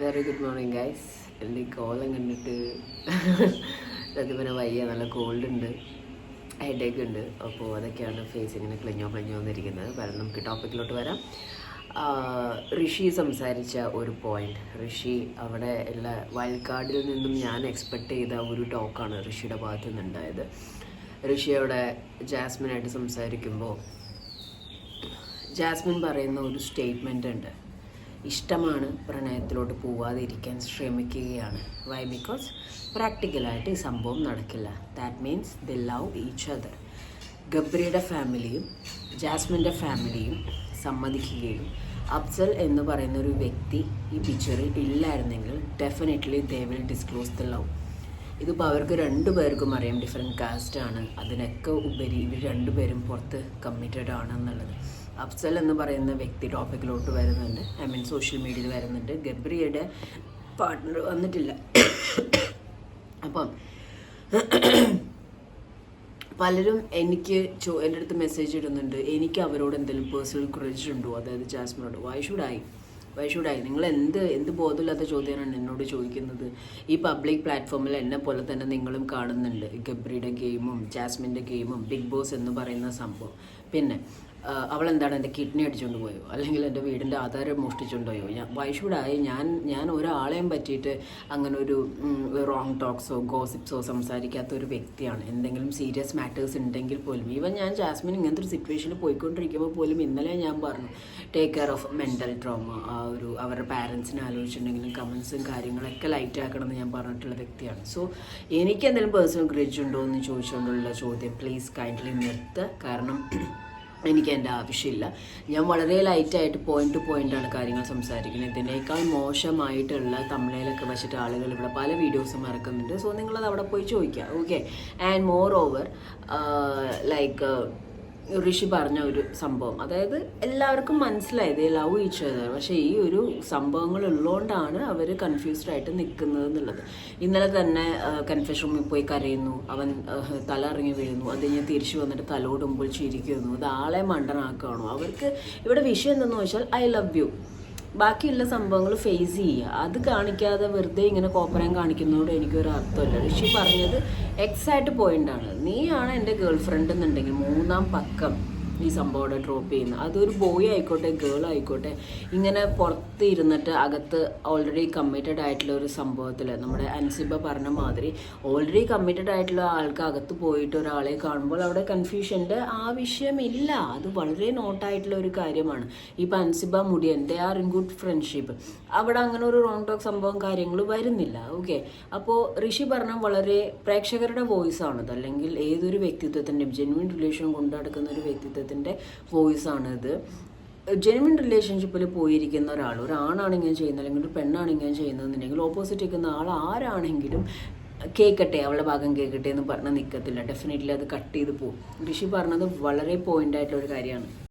Very good morning guys എന്റെ ഈ കോലം കണ്ടിട്ട് സത്യം പറഞ്ഞാൽ വയ്യ. നല്ല കോൾഡ് ഉണ്ട്. ഹെഡേക്ക് ഉണ്ട്. അപ്പോൾ അതൊക്കെയാണ് ഫേസ് ഇങ്ങനെ ക്ലിഞ്ഞോ ക്ലിഞ്ഞോ വന്നിരിക്കുന്നത്. വരാം നമുക്ക് ടോപ്പിക്കിലോട്ട് വരാം. ഋഷി സംസാരിച്ച ഒരു പോയിന്റ് ഋഷി അവിടെ ഉള്ള വയൽക്കാടിൽ നിന്നും ഞാൻ എക്സ്പെക്ട് ചെയ്ത ഒരു ടോക്കാണ് ഋഷിയുടെ ഭാഗത്തു നിന്നുണ്ടായത് ഋഷി അവിടെ ജാസ്മിനായിട്ട് സംസാരിക്കുമ്പോൾ ജാസ്മിൻ പറയുന്ന ഒരു സ്റ്റേറ്റ്മെന്റ് ഉണ്ട്. ഇഷ്ടമാണ് പ്രണയത്തിലോട്ട് പോവാതിരിക്കാൻ ശ്രമിക്കുകയാണ്. വൈ ബിക്കോസ് പ്രാക്ടിക്കലായിട്ട് ഈ സംഭവം നടക്കില്ല. That means the love each other ഗബ്രിയുടെ ഫാമിലിയും ജാസ്മിന്റെ ഫാമിലിയും സമ്മതിക്കുകയും. അഫ്സൽ എന്ന് പറയുന്ന ഒരു വ്യക്തി ഈ പിക്ചറിൽ ഇല്ലായിരുന്നെങ്കിൽ definitely they will disclose the love ഇതിപ്പോൾ അവർക്ക് രണ്ടു പേർക്കും അറിയാം ഡിഫറെന്റ് കാസ്റ്റാണ് അതിനൊക്കെ ഉപരി ഇവർ രണ്ടുപേരും പുറത്ത് കമ്മിറ്റഡ് ആണെന്നുള്ളത്. അഫ്സൽ എന്ന് പറയുന്ന വ്യക്തി ടോപ്പിക്കിലോട്ട് വരുന്നുണ്ട്. ഐ മീൻ സോഷ്യൽ മീഡിയയിൽ വരുന്നുണ്ട്. ഗബ്രിയുടെ പാർട്ട്ണർ വന്നിട്ടില്ല. അപ്പം പലരും എനിക്ക് ചോ എന്റെ അടുത്ത് മെസ്സേജ് ഇടുന്നുണ്ട്. എനിക്ക് അവരോട് എന്തെങ്കിലും പേഴ്സണൽ ക്രെഡിറ്റ് ഉണ്ടോ? അതായത് ജാസ്മിനോട്. Why should I why should I നിങ്ങൾ എന്ത് എന്ത് ബോധമില്ലാത്ത ചോദ്യമാണ് എന്നോട് ചോദിക്കുന്നത്. ഈ പബ്ലിക് പ്ലാറ്റ്ഫോമിൽ എന്നെ പോലെ തന്നെ നിങ്ങളും കാണുന്നുണ്ട്. ഗബ്രിയുടെ ഗെയിമും ജാസ്മിന്റെ ഗെയിമും ബിഗ് ബോസ് എന്ന് പറയുന്ന സംഭവം. പിന്നെ ആ, അവളെന്താണ് എന്റെ കിഡ്നി അടിച്ചുകൊണ്ട് പോയോ? അല്ലെങ്കിൽ എന്റെ വീടിന്റെ ആധാരം മോഷ്ടിച്ചുകൊണ്ട് പോയോ ഞാൻ വൈഷുഡായി ഞാൻ ഞാൻ ഒരാളെയും പറ്റിയിട്ട് അങ്ങനെ ഒരു റോങ് ടോക്സോ ഗോസിപ്സോ സംസാരിക്കാത്ത ഒരു വ്യക്തിയാണ്. എന്തെങ്കിലും സീരിയസ് മാറ്റേഴ്സ് ഉണ്ടെങ്കിൽ പോലും. ഈവൻ ഞാൻ ജാസ്മിൻ ഇങ്ങനത്തെ ഒരു സിറ്റുവേഷനിൽ പോയിക്കൊണ്ടിരിക്കുമ്പോൾ പോലും ഇന്നലെ ഞാൻ പറഞ്ഞു take care of mental trauma ആ ഒരു അവരുടെ പാരൻസിനെ ആലോചിച്ചിട്ടുണ്ടെങ്കിലും കമൻസും കാര്യങ്ങളൊക്കെ ലൈറ്റ് ആക്കണം എന്ന് ഞാൻ പറഞ്ഞിട്ടുള്ള വ്യക്തിയാണ്. സോ എനിക്ക് എന്തെങ്കിലും പേഴ്സണൽ ഗ്രേജ് ഉണ്ടോ എന്ന് ചോദിച്ചുകൊണ്ടുള്ള ചോദ്യം പ്ലീസ് കൈൻഡ്ലി നിർത്ത്. കാരണം എനിക്ക് എന്റെ ആവശ്യമില്ല. ഞാൻ വളരെ ലൈറ്റായിട്ട് പോയിന്റ് ടു പോയിന്റാണ് കാര്യങ്ങൾ സംസാരിക്കുന്നത്. ഇതിനേക്കാൾ മോശമായിട്ടുള്ള തമിഴിലൊക്കെ വെച്ചിട്ട് ആളുകൾ ഇവിടെ പല വീഡിയോസും ഇറക്കുന്നുണ്ട് സോ നിങ്ങളത് അവിടെ പോയി ചോദിക്കുക okay and moreover like Rishi പറഞ്ഞ ഒരു സംഭവം. അതായത് എല്ലാവർക്കും മനസ്സിലായത് ലവ് ഈച്ച് അതർ പക്ഷേ ഈ ഒരു സംഭവങ്ങൾ ഉള്ളതുകൊണ്ടാണ് അവർ കൺഫ്യൂസ്ഡ് ആയിട്ട് നിൽക്കുന്നത് എന്നുള്ളത്. ഇന്നലെ തന്നെ കൺഫ്യൂഷൻ റൂമിൽ പോയി കരയുന്നു. അവൻ തല ഇറങ്ങി വീഴുന്നു. അത് കഴിഞ്ഞാൽ തിരിച്ചു വന്നിട്ട് തലോടുമ്പോൾ ചിരിക്കുന്നു. ഇത് ആളെ മണ്ടനാക്കുകയാണോ? അവർക്ക് ഇവിടെ വിഷയം എന്തെന്ന് വെച്ചാൽ ഐ ലവ് യു ബാക്കിയുള്ള സംഭവങ്ങൾ ഫേസ് ചെയ്യുക. അത് കാണിക്കാതെ വെറുതെ ഇങ്ങനെ കോപ്പരം കാണിക്കുന്നതോട് എനിക്കൊരു അർത്ഥമില്ല. ഋഷി പറഞ്ഞത് എക്സാക്ട് പോയിന്റ് ആണ്. നീയാണ് എന്റെ ഗേൾ ഫ്രണ്ട് എന്നുണ്ടെങ്കിൽ മൂന്നാം പക്കം. ഈ സംഭവം ഡ്രോപ്പ് ചെയ്യുന്നത് അതൊരു ബോയ് ആയിക്കോട്ടെ ഗേൾ ആയിക്കോട്ടെ ഇങ്ങനെ പുറത്ത് ഇരുന്നിട്ട് അകത്ത് ഓൾറെഡി കമ്മിറ്റഡ് ആയിട്ടുള്ള ഒരു സംഭവത്തിൽ നമ്മുടെ അൻസിബ പറഞ്ഞ മാതിരി ഓൾറെഡി കമ്മിറ്റഡ് ആയിട്ടുള്ള ആൾക്ക് അകത്ത് പോയിട്ട് ഒരാളെ കാണുമ്പോൾ അവിടെ കൺഫ്യൂഷന്റെ ആവശ്യമില്ല. അത് വളരെ നോട്ടായിട്ടുള്ള ഒരു കാര്യമാണ്. ഇപ്പം Ansiba Mudiyan they are in good friendship അവിടെ അങ്ങനെ ഒരു റോങ് ടോക്ക് സംഭവം കാര്യങ്ങൾ വരുന്നില്ല. ഓക്കെ അപ്പോൾ ഋഷി പറഞ്ഞ വളരെ പ്രേക്ഷകരുടെ വോയിസ് ആണത്. അല്ലെങ്കിൽ ഏതൊരു വ്യക്തിത്വത്തിന്റെയും ജെന്വിൻ റിലേഷൻ കൊണ്ടു നടക്കുന്ന ഒരു വ്യക്തിത്വത്തിന്റെ വോയിസ് ആണിത്. ജെനുവിൻ റിലേഷൻഷിപ്പിൽ പോയിരിക്കുന്ന ഒരാൾ ഒരാണാണെങ്കിലും ചെയ്യുന്ന അല്ലെങ്കിൽ ഒരു പെണ്ണാണ് ചെയ്യുന്നതെന്നുണ്ടെങ്കിൽ ഓപ്പോസിറ്റ് നിൽക്കുന്ന ആൾ ആരാണെങ്കിലും കേൾക്കട്ടെ അവളുടെ ഭാഗം കേൾക്കട്ടെ എന്ന് പറഞ്ഞാൽ നിൽക്കത്തില്ല ഡെഫിനറ്റ്ലി അത് കട്ട് ചെയ്ത് പോകും ഋഷി പറഞ്ഞത് വളരെ ആയിട്ടുള്ള ഒരു കാര്യമാണ്.